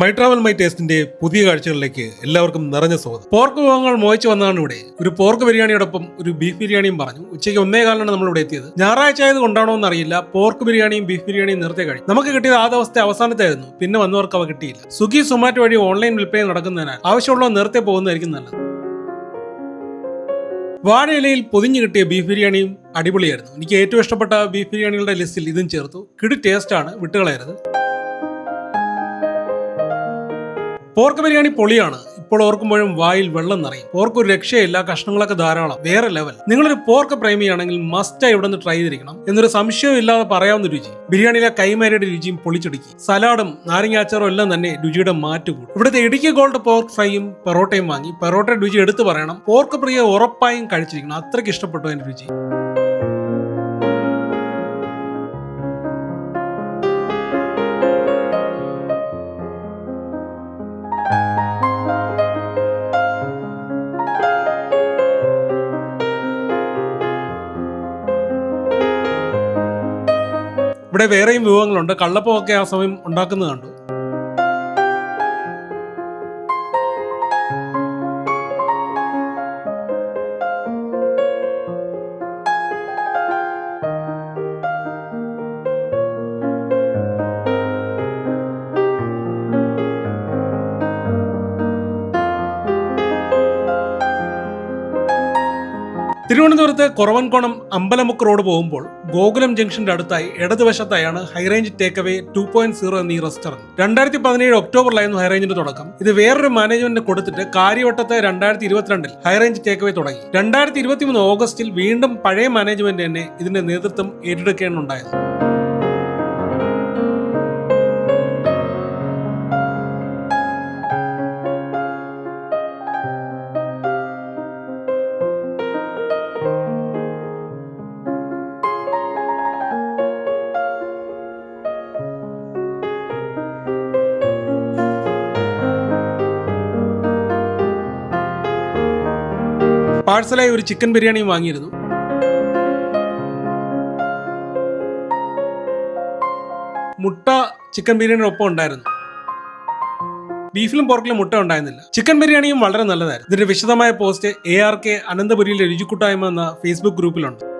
My travel my ടേസ്റ്റിന്റെ പുതിയ കാഴ്ചകളിലേക്ക് എല്ലാവർക്കും നിറഞ്ഞ സ്വാഗതം. പോർക്ക് വിഭവങ്ങൾ മോഹിച്ചു വന്നതാണ് ഇവിടെ. ഒരു പോർക്ക് ബിരിയാണിയോടൊപ്പം ഒരു ബീഫ് ബിരിയാണിയും പറഞ്ഞു. ഉച്ചയ്ക്ക് ഒന്നേ കാലാണ് നമ്മൾ ഇവിടെ എത്തിയത്. ഞായറാഴ്ച ആയത് കൊണ്ടാണോ എന്ന് അറിയില്ല പോർക്ക് ബിരിയാണിയും ബീഫ് ബിരിയാണിയും നിർത്തി കഴിഞ്ഞു നമുക്ക് കിട്ടിയത് ആ ദിവസത്തെ അവസാനത്തായിരുന്നു. പിന്നെ വന്നവർക്ക് അവ കിട്ടിയില്ല. സ്വിഗ്ഗി സൊമാറ്റോ വഴി ഓൺലൈൻ വിൽപ്പന നടക്കുന്നതിനാൽ ആവശ്യമുള്ളവ നേരത്തെ പോകുന്നതായിരിക്കും നല്ലത്. വാഴയിലയിൽ പൊതിഞ്ഞു കിട്ടിയ ബീഫ് ബിരിയാണിയും അടിപൊളിയായിരുന്നു. എനിക്ക് ഏറ്റവും ഇഷ്ടപ്പെട്ട ബീഫ് ബിരിയാണികളുടെ ലിസ്റ്റിൽ ഇതും ചേർത്തു. കിടി ടേസ്റ്റാണ് വിട്ടുകളയരുത്. പോർക്ക് ബിരിയാണി പൊളിയാണ്. ഇപ്പോൾ ഓർക്കുമ്പോഴും വായിൽ വെള്ളം നിറയും. പോർക്ക് ഒരു രക്ഷയില്ല കഷ്ണങ്ങളൊക്കെ ധാരാളം. വേറെ ലെവൽ. നിങ്ങളൊരു പോർക്ക് പ്രേമിയാണെങ്കിൽ മസ്റ്റായി ഇവിടെ നിന്ന് ട്രൈ ചെയ്തിരിക്കണം. എന്നൊരു സംശയവും ഇല്ലാതെ പറയാവുന്ന രുചി. ബിരിയാണിയിലെ കൈമാരിയുടെ രുചിയും പൊളിച്ചൊടുക്കി. സലാഡും നാരങ്ങാച്ചാറും എല്ലാം തന്നെ രുചിയുടെ മാറ്റുകൂടും ഇവിടുത്തെ ഇടുക്കി ഗോൾഡ് പോർക്ക് ഫ്രൈയും പെറോട്ടയും വാങ്ങി. പെറോട്ടയുടെ രുചി എടുത്തു പറയണം. പോർക്ക് പ്രിയ ഉറപ്പായും കഴിച്ചിരിക്കണം. അത്രയ്ക്ക് ഇഷ്ടപ്പെട്ടു അതിന്റെ രുചി. ഇവിടെ വേറെയും വിഭവങ്ങളുണ്ട്. കള്ളപ്പമൊക്കെ ആ സമയം ഉണ്ടാക്കുന്നത് കണ്ടു. തിരുവനന്തപുരത്ത് കുറവൻകോണം അമ്പലമുക്ക് റോഡ് പോകുമ്പോൾ ഗോകുലം ജംഗ്ഷന്റെ അടുത്തായി ഇടതുവശത്തായാണ് high range take away two point zero എന്നീ റെസ്റ്റോറന്റ് രണ്ടായിരത്തി പതിനേഴ് ഒക്ടോബറിലായിരുന്നു ഹൈറേഞ്ചിന്റെ തുടക്കം. ഇത് വേറൊരു മാനേജ്മെന്റിന് കൊടുത്തിട്ട് കാര്യവട്ടത്ത് രണ്ടായിരത്തി ഇരുപത്തിരണ്ടിൽ ഹൈറേഞ്ച് ടേക്ക് അവേ തുടങ്ങി. രണ്ടായിരത്തി ഇരുപത്തിമൂന്ന് ഓഗസ്റ്റിൽ വീണ്ടും പഴയ മാനേജ്മെന്റ് തന്നെ ഇതിന്റെ നേതൃത്വം ഏറ്റെടുക്കുകയാണ് പാഴ്സലായി ഒരു ചിക്കൻ ബിരിയാണിയും വാങ്ങിയിരുന്നു. മുട്ട ചിക്കൻ ബിരിയാണിയുടെ ഒപ്പം ഉണ്ടായിരുന്നു. ബീഫിലും പോർക്കിലും മുട്ട ഉണ്ടായിരുന്നില്ല. ചിക്കൻ ബിരിയാണിയും വളരെ നല്ലതായിരുന്നു. ഇതിന്റെ വിശദമായ പോസ്റ്റ് എ ആർ കെ അനന്തപുരിയിലെ രുചിക്കൂട്ടായ്മ എന്ന ഫേസ്ബുക്ക് ഗ്രൂപ്പിലുണ്ട്.